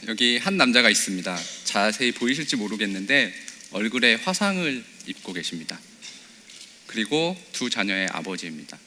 네, 여기 한 남자가 있습니다. 자세히 보이실지 모르겠는데 얼굴에 화상을 입고 계십니다. 그리고 두 자녀의 아버지입니다.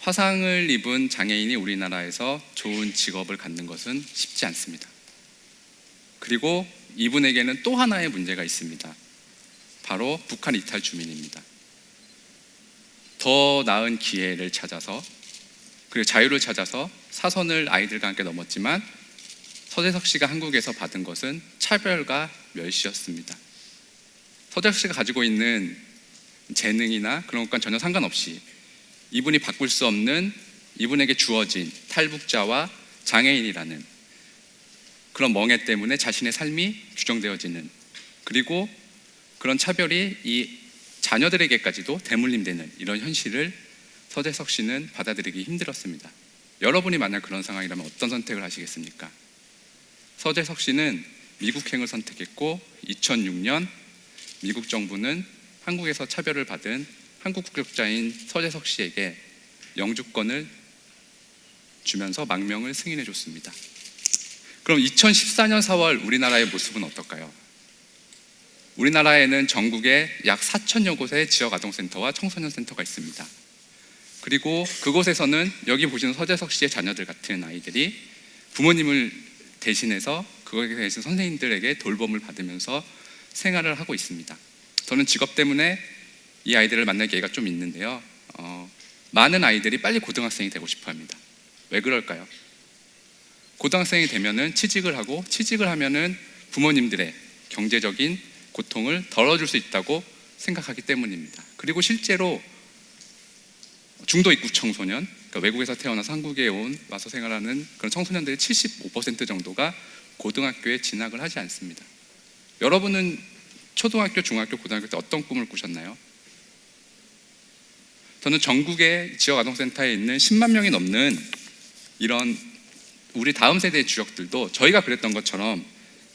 화상을 입은 장애인이 우리나라에서 좋은 직업을 갖는 것은 쉽지 않습니다. 그리고 이분에게는 또 하나의 문제가 있습니다. 바로 북한 이탈 주민입니다. 더 나은 기회를 찾아서 그리고 자유를 찾아서 사선을 아이들과 함께 넘었지만 서재석 씨가 한국에서 받은 것은 차별과 멸시였습니다. 서재석 씨가 가지고 있는 재능이나 그런 것과 전혀 상관없이 이분이 바꿀 수 없는 이분에게 주어진 탈북자와 장애인이라는 그런 멍해 때문에 자신의 삶이 규정되어지는 그리고 그런 차별이 이 자녀들에게까지도 대물림되는 이런 현실을 서재석 씨는 받아들이기 힘들었습니다. 여러분이 만약 그런 상황이라면 어떤 선택을 하시겠습니까? 서재석 씨는 미국행을 선택했고 2006년 미국 정부는 한국에서 차별을 받은 한국 국적자인 서재석 씨에게 영주권을 주면서 망명을 승인해 줬습니다. 그럼 2014년 4월 우리나라의 모습은 어떨까요? 우리나라에는 전국에 약 4천여 곳의 지역 아동센터와 청소년 센터가 있습니다. 그리고 그곳에서는 여기 보시는 서재석 씨의 자녀들 같은 아이들이 부모님을 대신해서 그거에 대해서 선생님들에게 돌봄을 받으면서 생활을 하고 있습니다. 저는 직업 때문에 이 아이들을 만날 기회가 좀 있는데요. 어, 많은 아이들이 빨리 고등학생이 되고 싶어 합니다. 왜 그럴까요? 고등학생이 되면은 취직을 하고 취직을 하면은 부모님들의 경제적인 고통을 덜어줄 수 있다고 생각하기 때문입니다. 그리고 실제로 중도 입국 청소년, 그러니까 외국에서 태어나서 한국에 온 와서 생활하는 그런 청소년들의 75% 정도가 고등학교에 진학을 하지 않습니다. 여러분은 초등학교, 중학교, 고등학교 때 어떤 꿈을 꾸셨나요? 저는 전국의 지역 아동센터에 있는 10만 명이 넘는 이런 우리 다음 세대의 주역들도 저희가 그랬던 것처럼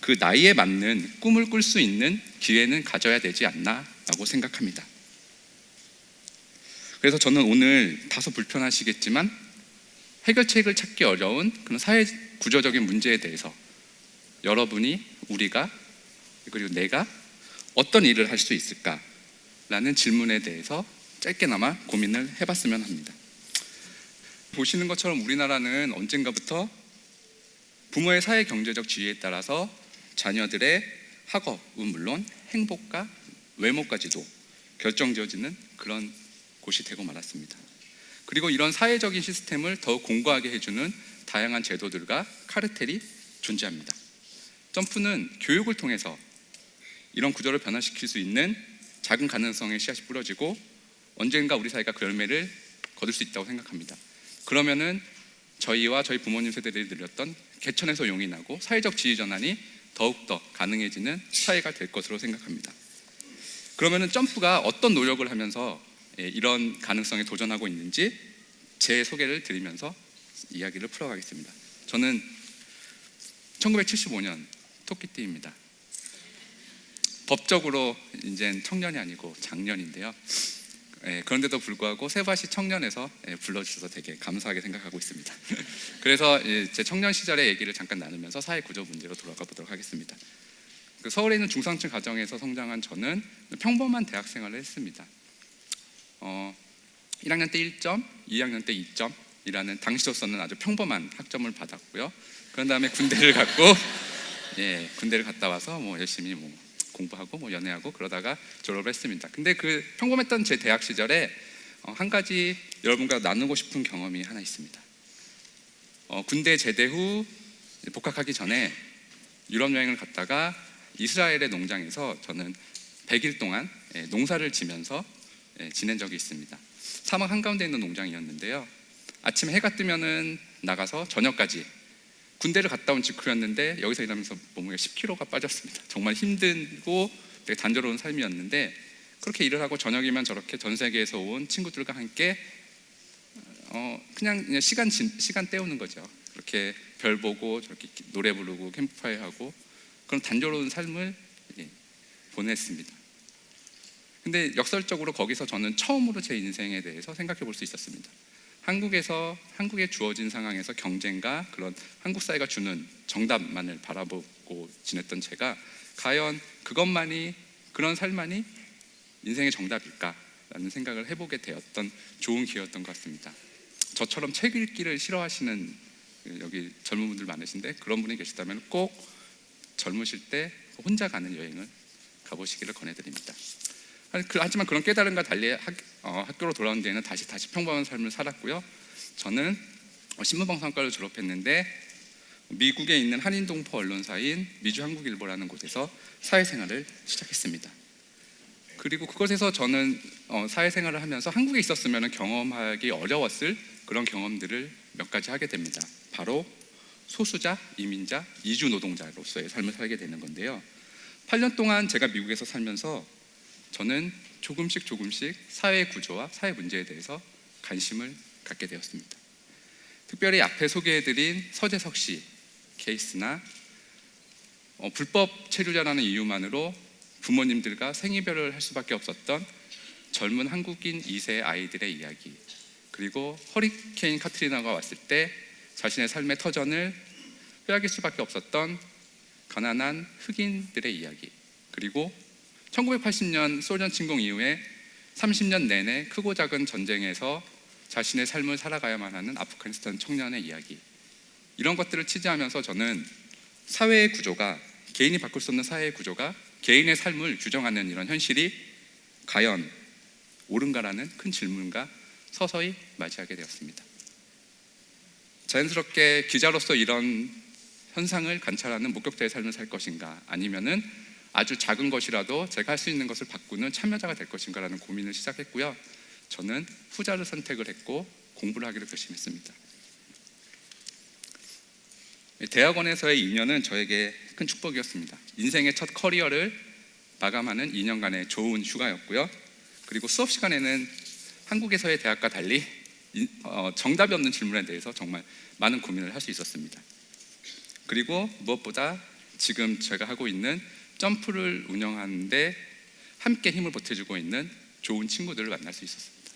그 나이에 맞는 꿈을 꿀 수 있는 기회는 가져야 되지 않나라고 생각합니다. 그래서 저는 오늘 다소 불편하시겠지만 해결책을 찾기 어려운 그런 사회 구조적인 문제에 대해서 여러분이 우리가 그리고 내가 어떤 일을 할 수 있을까라는 질문에 대해서 짧게나마 고민을 해봤으면 합니다. 보시는 것처럼 우리나라는 언젠가부터 부모의 사회 경제적 지위에 따라서 자녀들의 학업은 물론 행복과 외모까지도 결정지어지는 그런 곳이 되고 말았습니다. 그리고 이런 사회적인 시스템을 더욱 공고하게 해주는 다양한 제도들과 카르텔이 존재합니다. 점프는 교육을 통해서 이런 구조를 변화시킬 수 있는 작은 가능성의 씨앗이 뿌려지고 언젠가 우리 사회가 그 열매를 거둘 수 있다고 생각합니다. 그러면은 저희와 저희 부모님 세대들이 늘렸던 개천에서 용이 나고 사회적 지위 전환이 더욱더 가능해지는 사회가 될 것으로 생각합니다. 그러면은 점프가 어떤 노력을 하면서 예, 이런 가능성에 도전하고 있는지 제 소개를 드리면서 이야기를 풀어가겠습니다. 저는 1975년 토끼띠입니다. 법적으로 이제 청년이 아니고 장년인데요. 예, 그런데도 불구하고 세바시 청년에서 예, 불러주셔서 되게 감사하게 생각하고 있습니다. 그래서 예, 제 청년 시절의 얘기를 잠깐 나누면서 사회 구조 문제로 돌아가 보도록 하겠습니다. 그 서울에 있는 중상층 가정에서 성장한 저는 평범한 대학 생활을 했습니다. 어, 1학년 때 1점, 2학년 때 2점이라는 당시로서는 아주 평범한 학점을 받았고요. 그런 다음에 군대를 갔고, 예, 군대를 갔다 와서 뭐 열심히 뭐 공부하고 뭐 연애하고 그러다가 졸업을 했습니다. 근데 그 평범했던 제 대학 시절에 어, 한 가지 여러분과 나누고 싶은 경험이 하나 있습니다. 어, 군대 제대 후 복학하기 전에 유럽 여행을 갔다가 이스라엘의 농장에서 저는 100일 동안 예, 농사를 지면서 예, 지낸 적이 있습니다. 사막 한가운데 있는 농장이었는데요. 아침에 해가 뜨면은 나가서 저녁까지 군대를 갔다 온 직후였는데 여기서 일하면서 몸무게 10kg가 빠졌습니다. 정말 힘들고 되게 단조로운 삶이었는데 그렇게 일을 하고 저녁이면 저렇게 전 세계에서 온 친구들과 함께 어 그냥, 그냥 시간 진, 시간 때우는 거죠. 그렇게 별 보고 저렇게 노래 부르고 캠프파이어 하고 그런 단조로운 삶을 예, 보냈습니다. 근데 역설적으로 거기서 저는 처음으로 제 인생에 대해서 생각해 볼 수 있었습니다. 한국에서 한국에 주어진 상황에서 경쟁과 그런 한국 사회가 주는 정답만을 바라보고 지냈던 제가 과연 그것만이 그런 삶만이 인생의 정답일까라는 생각을 해보게 되었던 좋은 기회였던 것 같습니다. 저처럼 책 읽기를 싫어하시는 여기 젊은 분들 많으신데 그런 분이 계시다면 꼭 젊으실 때 혼자 가는 여행을 가보시기를 권해드립니다. 그- 하지만 그런 깨달음과 달리 학, 어, 학교로 돌아온 뒤에는 다시 다시 평범한 삶을 살았고요. 저는 어, 신문방송학과를 졸업했는데 미국에 있는 한인 동포 언론사인 미주 한국일보라는 곳에서 사회생활을 시작했습니다. 그리고 그곳에서 저는 어, 사회생활을 하면서 한국에 있었으면 경험하기 어려웠을 그런 경험들을 몇 가지 하게 됩니다. 바로 소수자, 이민자, 이주 노동자로서의 삶을 살게 되는 건데요. 8년 동안 제가 미국에서 살면서 저는 조금씩 조금씩 사회 구조와 사회 문제에 대해서 관심을 갖게 되었습니다. 특별히 앞에 소개해드린 서재석 씨 케이스나 어, 불법 체류자라는 이유만으로 부모님들과 생이별을 할 수밖에 없었던 젊은 한국인 2세 아이들의 이야기 그리고 허리케인 카트리나가 왔을 때 자신의 삶의 터전을 빼앗길 수밖에 없었던 가난한 흑인들의 이야기 그리고 1980년 소련 침공 이후에 30년 내내 크고 작은 전쟁에서 자신의 삶을 살아가야만 하는 아프가니스탄 청년의 이야기 이런 것들을 취재하면서 저는 사회의 구조가 개인이 바꿀 수 없는 사회의 구조가 개인의 삶을 규정하는 이런 현실이 과연 옳은가라는 큰 질문과 서서히 맞이하게 되었습니다. 자연스럽게 기자로서 이런 현상을 관찰하는 목격자의 삶을 살 것인가 아니면은 아주 작은 것이라도 제가 할 수 있는 것을 바꾸는 참여자가 될 것인가라는 고민을 시작했고요. 저는 후자를 선택을 했고 공부를 하기로 결심했습니다. 대학원에서의 2년은 저에게 큰 축복이었습니다. 인생의 첫 커리어를 마감하는 2년간의 좋은 휴가였고요. 그리고 수업 시간에는 한국에서의 대학과 달리 인- 어, 정답이 없는 질문에 대해서 정말 많은 고민을 할 수 있었습니다. 그리고 무엇보다 지금 제가 하고 있는 점프를 운영하는데 함께 힘을 보태주고 있는 좋은 친구들을 만날 수 있었습니다.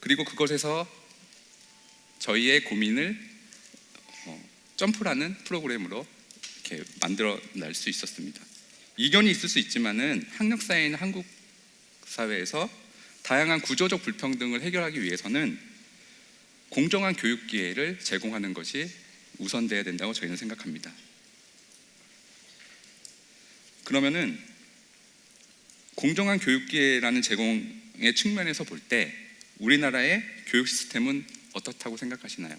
그리고 그곳에서 저희의 고민을 어, 점프라는 프로그램으로 이렇게 만들어 낼 수 있었습니다. 이견이 있을 수 있지만은 학력 사회인 한국 사회에서 다양한 구조적 불평등을 해결하기 위해서는 공정한 교육 기회를 제공하는 것이 우선돼야 된다고 저희는 생각합니다. 그러면은 공정한 교육 기회라는 제공의 측면에서 볼 때 우리나라의 교육 시스템은 어떻다고 생각하시나요?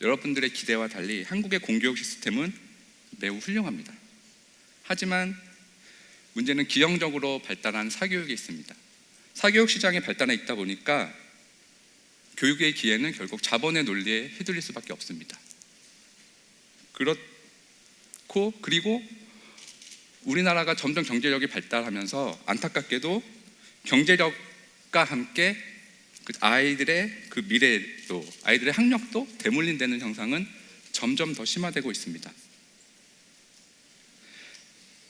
여러분들의 기대와 달리 한국의 공교육 시스템은 매우 훌륭합니다. 하지만 문제는 기형적으로 발달한 사교육이 있습니다. 사교육 시장이 발달해 있다 보니까 교육의 기회는 결국 자본의 논리에 휘둘릴 수밖에 없습니다. 그렇고 그리고 우리나라가 점점 경제력이 발달하면서 안타깝게도 경제력과 함께 그 아이들의 그 미래도 아이들의 학력도 대물림되는 현상은 점점 더 심화되고 있습니다.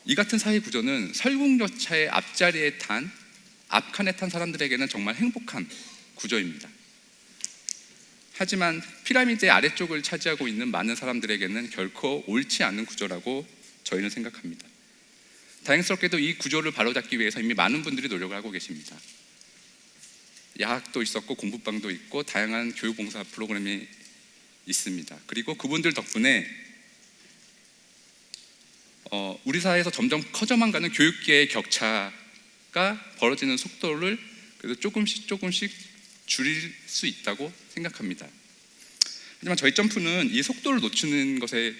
이 같은 사회 구조는 설국열차의 앞자리에 탄 앞칸에 탄 사람들에게는 정말 행복한 구조입니다. 하지만 피라미드의 아래쪽을 차지하고 있는 많은 사람들에게는 결코 옳지 않은 구조라고 저희는 생각합니다. 다행스럽게도 이 구조를 바로잡기 위해서 이미 많은 분들이 노력을 하고 계십니다. 야학도 있었고 공부방도 있고 다양한 교육봉사 프로그램이 있습니다. 그리고 그분들 덕분에 어, 우리 사회에서 점점 커져만 가는 교육계의 격차가 벌어지는 속도를 그래도 조금씩 조금씩 줄일 수 있다고 생각합니다. 하지만 저희 점프는 이 속도를 놓치는 것에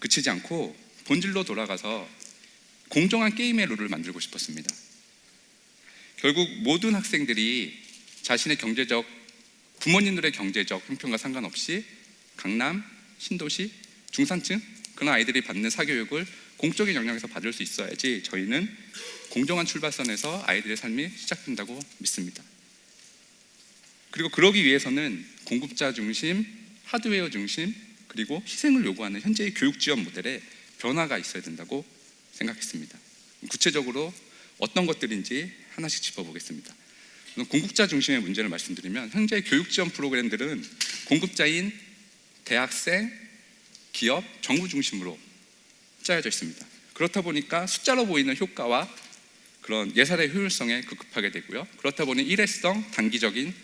그치지 않고 본질로 돌아가서 공정한 게임의 룰을 만들고 싶었습니다. 결국 모든 학생들이 자신의 경제적 부모님들의 경제적 형편과 상관없이 강남, 신도시, 중산층 그런 아이들이 받는 사교육을 공적인 영역에서 받을 수 있어야지 저희는 공정한 출발선에서 아이들의 삶이 시작된다고 믿습니다. 그리고 그러기 위해서는 공급자 중심, 하드웨어 중심, 그리고 희생을 요구하는 현재의 교육 지원 모델에 변화가 있어야 된다고 생각했습니다. 구체적으로 어떤 것들인지 하나씩 짚어보겠습니다. 공급자 중심의 문제를 말씀드리면 현재 교육 지원 프로그램들은 공급자인 대학생, 기업, 정부 중심으로 짜여져 있습니다. 그렇다 보니까 숫자로 보이는 효과와 그런 예산의 효율성에 급급하게 되고요. 그렇다 보니 일회성, 단기적인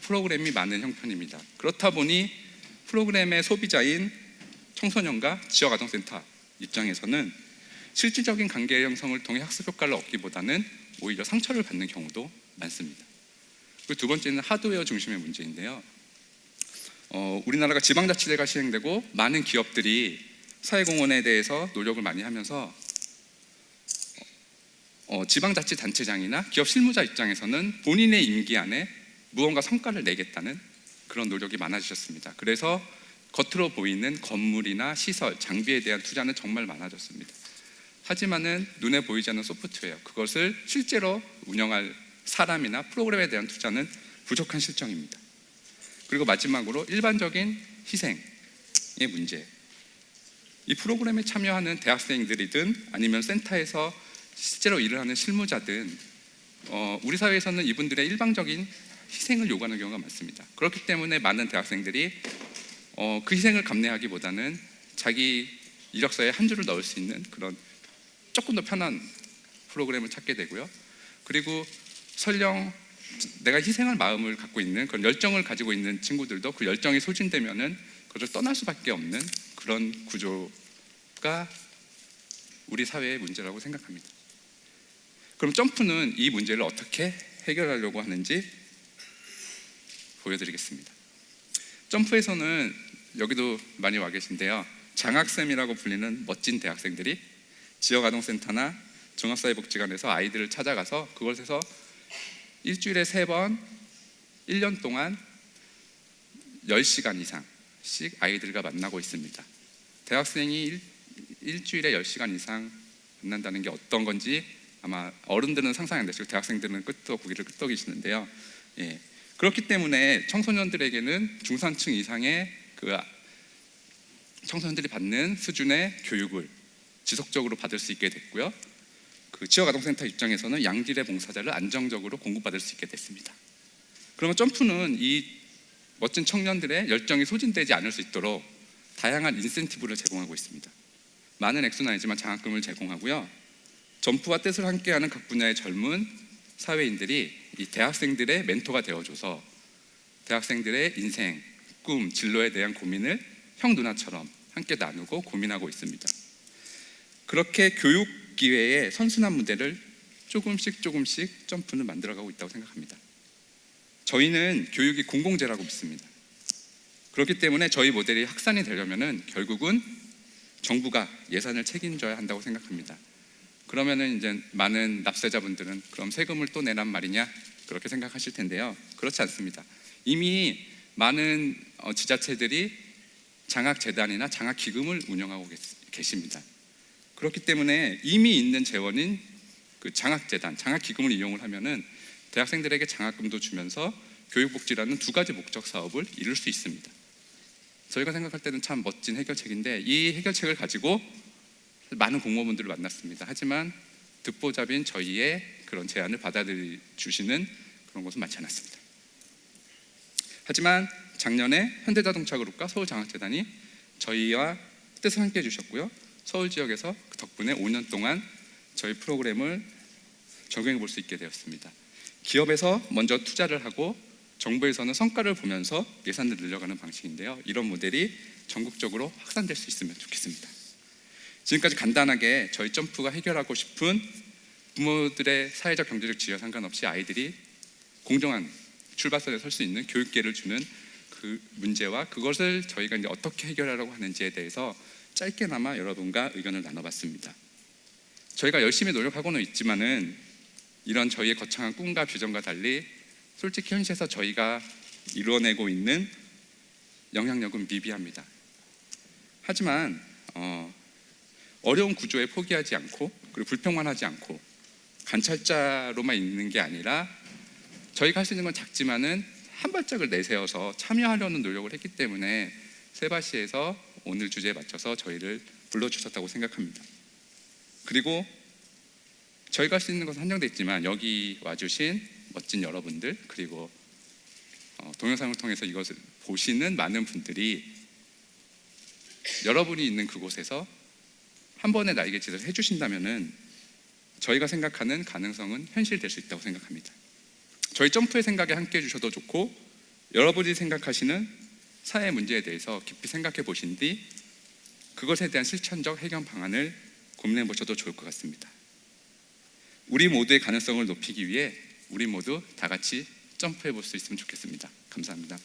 프로그램이 많은 형편입니다. 그렇다 보니 프로그램의 소비자인 청소년과 지역아동센터 입장에서는 실질적인 관계 형성을 통해 학습 효과를 얻기보다는 오히려 상처를 받는 경우도 많습니다. 그리고 두 번째는 하드웨어 중심의 문제인데요. 어, 우리나라가 지방자치제가 시행되고 많은 기업들이 사회공헌에 대해서 노력을 많이 하면서 어, 지방자치단체장이나 기업 실무자 입장에서는 본인의 임기 안에 무언가 성과를 내겠다는 그런 노력이 많아지셨습니다. 그래서 겉으로 보이는 건물이나 시설, 장비에 대한 투자는 정말 많아졌습니다. 하지만은 눈에 보이지 않는 소프트웨어, 그것을 실제로 운영할 사람이나 프로그램에 대한 투자는 부족한 실정입니다. 그리고 마지막으로 일반적인 희생의 문제. 이 프로그램에 참여하는 대학생들이든 아니면 센터에서 실제로 일을 하는 실무자든 어, 우리 사회에서는 이분들의 일방적인 희생을 요구하는 경우가 많습니다. 그렇기 때문에 많은 대학생들이 어, 그 희생을 감내하기보다는 자기 이력서에 한 줄을 넣을 수 있는 그런 조금 더 편한 프로그램을 찾게 되고요. 그리고 설령 내가 희생할 마음을 갖고 있는 그런 열정을 가지고 있는 친구들도 그 열정이 소진되면은 그것을 떠날 수밖에 없는 그런 구조가 우리 사회의 문제라고 생각합니다. 그럼 점프는 이 문제를 어떻게 해결하려고 하는지 보여드리겠습니다. 점프에서는 여기도 많이 와 계신데요. 장학쌤이라고 불리는 멋진 대학생들이 지역 아동센터나 종합사회복지관에서 아이들을 찾아가서 그곳에서 일주일에 세 번, 1년 동안 10시간 이상씩 아이들과 만나고 있습니다. 대학생이 일, 일주일에 10시간 이상 만난다는 게 어떤 건지 아마 어른들은 상상이 안 되시고 대학생들은 끄떡 고기를 끄떡이시는데요. 예. 그렇기 때문에 청소년들에게는 중산층 이상의 그 청소년들이 받는 수준의 교육을 지속적으로 받을 수 있게 됐고요. 그 지역아동센터 입장에서는 양질의 봉사자를 안정적으로 공급받을 수 있게 됐습니다. 그러면 점프는 이 멋진 청년들의 열정이 소진되지 않을 수 있도록 다양한 인센티브를 제공하고 있습니다. 많은 액수는 아니지만 장학금을 제공하고요. 점프와 뜻을 함께하는 각 분야의 젊은 사회인들이 이 대학생들의 멘토가 되어줘서 대학생들의 인생, 꿈, 진로에 대한 고민을 형 누나처럼 함께 나누고 고민하고 있습니다. 그렇게 교육 기회의 선순환 무대를 조금씩 조금씩 점프는 만들어가고 있다고 생각합니다. 저희는 교육이 공공재라고 믿습니다. 그렇기 때문에 저희 모델이 확산이 되려면은 결국은 정부가 예산을 책임져야 한다고 생각합니다. 그러면은 이제 많은 납세자분들은 그럼 세금을 또 내란 말이냐 그렇게 생각하실 텐데요. 그렇지 않습니다. 이미 많은 어, 지자체들이 장학 재단이나 장학 기금을 운영하고 계십니다. 그렇기 때문에 이미 있는 재원인 그 장학재단, 장학기금을 이용을 하면은 대학생들에게 장학금도 주면서 교육복지라는 두 가지 목적 사업을 이룰 수 있습니다. 저희가 생각할 때는 참 멋진 해결책인데 이 해결책을 가지고 많은 공무원분들을 만났습니다. 하지만 듣보잡인 저희의 그런 제안을 받아들이 주시는 그런 것은 많지 않았습니다. 하지만 작년에 현대자동차그룹과 서울장학재단이 저희와 뜻을 함께 해주셨고요. 서울 지역에서 그 덕분에 5년 동안 저희 프로그램을 적용해 볼 수 있게 되었습니다. 기업에서 먼저 투자를 하고 정부에서는 성과를 보면서 예산을 늘려가는 방식인데요. 이런 모델이 전국적으로 확산될 수 있으면 좋겠습니다. 지금까지 간단하게 저희 점프가 해결하고 싶은 부모들의 사회적 경제적 지위와 상관없이 아이들이 공정한 출발선에 설 수 있는 교육계를 주는 그 문제와 그것을 저희가 이제 어떻게 해결하려고 하는지에 대해서 짧게나마 여러분과 의견을 나눠봤습니다. 저희가 열심히 노력하고는 있지만은 이런 저희의 거창한 꿈과 비전과 달리 솔직히 현실에서 저희가 이루어내고 있는 영향력은 미비합니다. 하지만 어, 어려운 구조에 포기하지 않고 그리고 불평만하지 않고 관찰자로만 있는 게 아니라 저희가 할 수 있는 건 작지만은 한 발짝을 내세워서 참여하려는 노력을 했기 때문에 세바시에서 오늘 주제에 맞춰서 저희를 불러주셨다고 생각합니다. 그리고 저희가 할 수 있는 것은 한정돼 있지만 여기 와주신 멋진 여러분들 그리고 어, 동영상을 통해서 이것을 보시는 많은 분들이 여러분이 있는 그곳에서 한 번의 날개짓을 해주신다면은 저희가 생각하는 가능성은 현실될 수 있다고 생각합니다. 저희 점프의 생각에 함께 해주셔도 좋고 여러분이 생각하시는 사회 문제에 대해서 깊이 생각해 보신 뒤 그것에 대한 실천적 해결 방안을 고민해 보셔도 좋을 것 같습니다. 우리 모두의 가능성을 높이기 위해 우리 모두 다 같이 점프해 볼 수 있으면 좋겠습니다. 감사합니다.